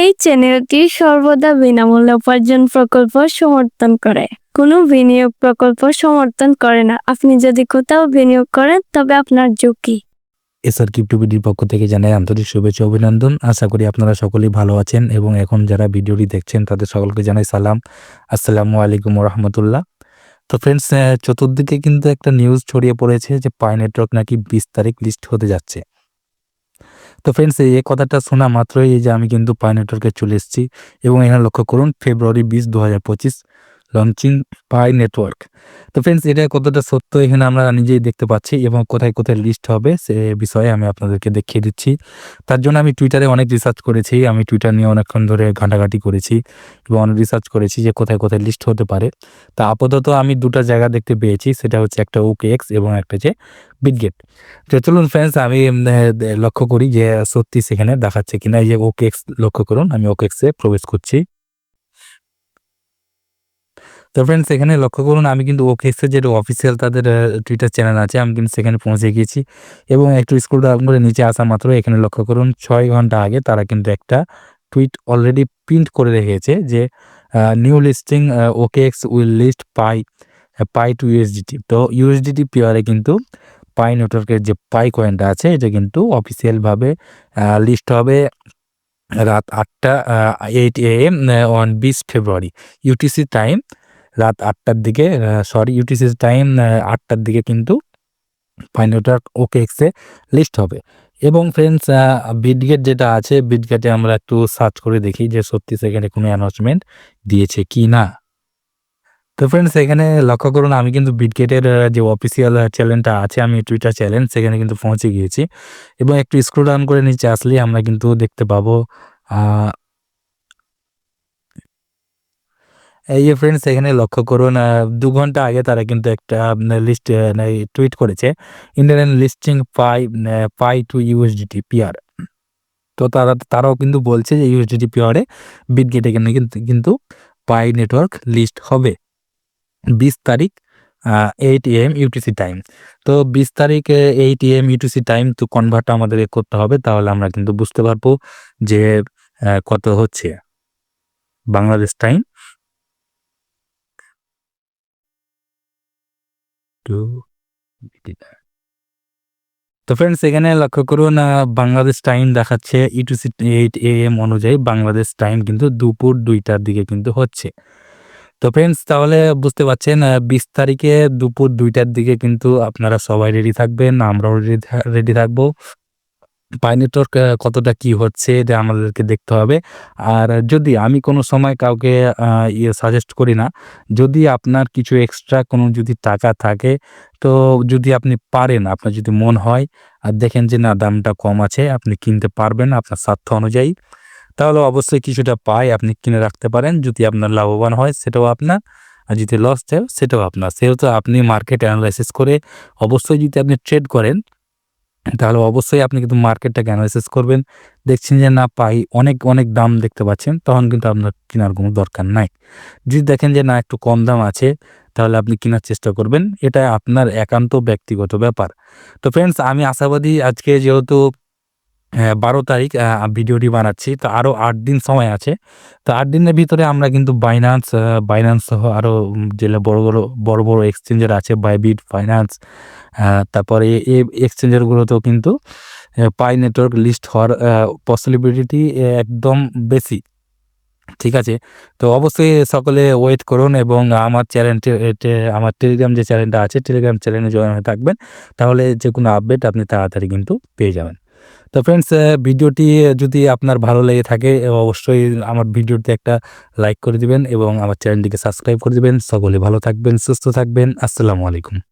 এই চ্যানেলটি সর্বদা বিনামূল্যে উপার্জন প্রকল্প সমর্থন করে। কোনো বিনিয়োগ প্রকল্প সমর্থন করে না। আপনি যদি কোথাও বিনিয়োগ করেন, তবে আপনার ঝুঁকি। এসআর ক্রিপ্টোবিডির পক্ষ থেকে জানাই আন্তরিক শুভেচ্ছা অভিনন্দন। আশা করি আপনারা সকলেই ভালো আছেন এবং এখন যারা ভিডিওটি দেখছেন, তাদের সকলকে জানাই সালাম। আসসালামু আলাইকুম রহমতুল্লাহ তো ফ্রেন্ডস চতুর্দিকে কিন্তু একটা নিউজ ছড়িয়ে পড়েছে যে পাই নেটওয়ার্ক নাকি বিশ তারিখ লিস্ট হতে যাচ্ছে। তো ফ্রেন্ডস এই কথাটা শোনা মাত্রই এই যে আমি কিন্তু পাই নেটওয়ার্কে চলে এসেছি এবং এখানে লক্ষ্য করুন ফেব্রুয়ারি বিশ দু হাজার পঁচিশ। লঞ্চিং পাই নেটওয়ার্ক তো ফ্রেন্ডস এটা কতটা সত্য এখানে আমরা নিজেই দেখতে পাচ্ছি এবং কোথায় কোথায় লিস্ট হবে সে বিষয়ে আমি আপনাদেরকে দেখিয়ে দিচ্ছি। তার জন্য আমি টুইটারে অনেক রিসার্চ করেছি, আমি টুইটার নিয়ে অনেকক্ষণ ধরে ঘাঁটাঘাঁটি করেছি এবং অনেক রিসার্চ করেছি যে কোথায় কোথায় লিস্ট হতে পারে। তা আপাতত আমি দুটো জায়গা দেখতে পেয়েছি, সেটা হচ্ছে একটা ওকে এক্স এবং একটা যে বিটগেট তো চলুন ফ্রেন্ডস আমি লক্ষ্য করি যে সত্যি সেখানে দেখাচ্ছে কিনা। এই যে ওকে এক্স লক্ষ্য করুন, আমি ওকে এক্সে প্রবেশ করছি। তো ফ্রেন্ডস এখানে লক্ষ্য করুন, আমি কিন্তু ওকেএক্সের যেটা অফিসিয়াল তাদের টুইটার চ্যানেল আছে, আমি কিন্তু সেখানে পৌঁছে গিয়েছি। এবং একটু স্কুল ডাউন করে নিচে আসা মাত্র এখানে লক্ষ্য করুন, ছয় ঘণ্টা আগে তারা কিন্তু একটা টুইট অলরেডি প্রিন্ট করে রেখেছে যে new listing OKX will list pi pi to USDT তো ইউএসডিটি পিওরে কিন্তু পাই নেটওয়ার্কের যে পাই কয়েনটা আছে, এটা কিন্তু অফিসিয়ালভাবে লিস্ট হবে রাত আটটা এইট এ এম অন বিশ ফেব্রুয়ারি ইউটিসি টাইম রাত আটটার দিকে সরি ইউটিসি টাইম আটটার দিকে কিন্তু পাইনোটার ওকে এক্সে লিস্ট হবে। এবং ফ্রেন্ডস বিটগেট যেটা আছে বিটগেটে আমরা একটু সার্চ করে দেখি যে সত্যি সেখানে কোনো অ্যানাউন্সমেন্ট দিয়েছে কি না। তো ফ্রেন্ডস এখানে লক্ষ্য করুন, আমি কিন্তু বিটগেটের যে অফিসিয়াল চ্যানেলটা আছে, আমি টুইটার চ্যানেল সেখানে কিন্তু পৌঁছে গিয়েছি। এবং একটু স্ক্রল ডাউন করে নিচে আসলে আমরা কিন্তু দেখতে পাবো এই যে ফ্রেন্ডস এখানে লক্ষ্য করুন দু ঘণ্টা আগে তারা কিন্তু একটা লিস্ট টুইট করেছে Indian listing pi pi to USDT PR তো তারা, তারাও কিন্তু বলছে যে ইউএসডিটি পিআরে বিটগেট কিন্তু কিন্তু পাই নেটওয়ার্ক লিস্ট হবে। বিশ তারিখ এইট এম ইউটিসি টাইম তো বিশ তারিখ এইট এম ইউটিসি টাইম তো কনভার্ট আমাদের করতে হবে, তাহলে আমরা কিন্তু বুঝতে পারব যে কত হচ্ছে। বাংলাদেশ টাইম টু তো ফ্রেন্ডস এখানে লক্ষ্য করুন বাংলাদেশ টাইম দেখাচ্ছে ই two C eight A M অনুযায়ী বাংলাদেশ টাইম কিন্তু দুপুর দুইটার দিকে কিন্তু হচ্ছে। তো ফ্রেন্ডস তাহলে বুঝতে পারছেন বিশ তারিখে দুপুর দুইটার দিকে কিন্তু আপনারা সবাই রেডি থাকবেন, আমরাও রেডি রেডি থাকব। পাই নেটওয়ার্ক কতটা কি হচ্ছে এটা আমাদেরকে দেখতে হবে। আর যদি আমি কোনো সময় কাউকে ইয়ে সাজেস্ট করি না, যদি আপনার কিছু এক্সট্রা কোনো যদি টাকা থাকে, তো যদি আপনি পারেন, আপনার যদি মন হয়, আর দেখেন যে না, দামটা কম আছে, আপনি কিনতে পারবেন আপনার স্বার্থ অনুযায়ী, তাহলে অবশ্যই কিছুটা পাই আপনি কিনে রাখতে পারেন। যদি আপনার লাভবান হয়, সেটাও আপনার, আর যদি লস যায় সেটাও আপনার। সেহেতু আপনি মার্কেট অ্যানালাইসিস করে অবশ্যই যদি আপনি ট্রেড করেন তাহলে অবশ্যই আপনি কিন্তু মার্কেটটাকে অ্যানালাইসিস করবেন। দেখছেন যে না, পাই অনেক অনেক দাম দেখতে পাচ্ছেন, তখন কিন্তু আপনার কেনার কোনো দরকার নাই। যদি দেখেন যে না, একটু কম দাম আছে, তাহলে আপনি কেনার চেষ্টা করবেন। এটা আপনার একান্ত ব্যক্তিগত ব্যাপার। তো ফ্রেন্ডস আমি আশাবাদী আজকে যেহেতু বারো তারিখ ভিডিওটি বানাচ্ছি, তো আরও আট দিন সময় আছে। তো আট দিনের ভিতরে আমরা কিন্তু বাইন্যান্স বাইন্যান্স সহ আরও যেগুলো বড় বড় বড় বড় এক্সচেঞ্জার আছে বাইবিট ফাইন্যান্স তারপরে এই এক্সচেঞ্জারগুলোতেও কিন্তু পাই নেটওয়ার্ক লিস্ট হওয়ার পসিবিলিটি একদম বেশি। ঠিক আছে? তো অবশ্যই সকলে ওয়েট করুন এবং আমার চ্যানেলটি আমার টেলিগ্রাম যে চ্যানেলটা আছে টেলিগ্রাম চ্যানেলে জয়েন হয়ে থাকবেন। তাহলে যে কোনো আপডেট আপনি তাড়াতাড়ি কিন্তু পেয়ে যাবেন। তো ফ্রেন্ডস ভিডিওটি যদি আপনার ভালো লেগে থাকে অবশ্যই আমার ভিডিওতে একটা লাইক করে দিবেন এবং আমার চ্যানেলটিকে সাবস্ক্রাইব করে দিবেন। সকলে ভালো থাকবেন, সুস্থ থাকবেন। আসসালামু আলাইকুম।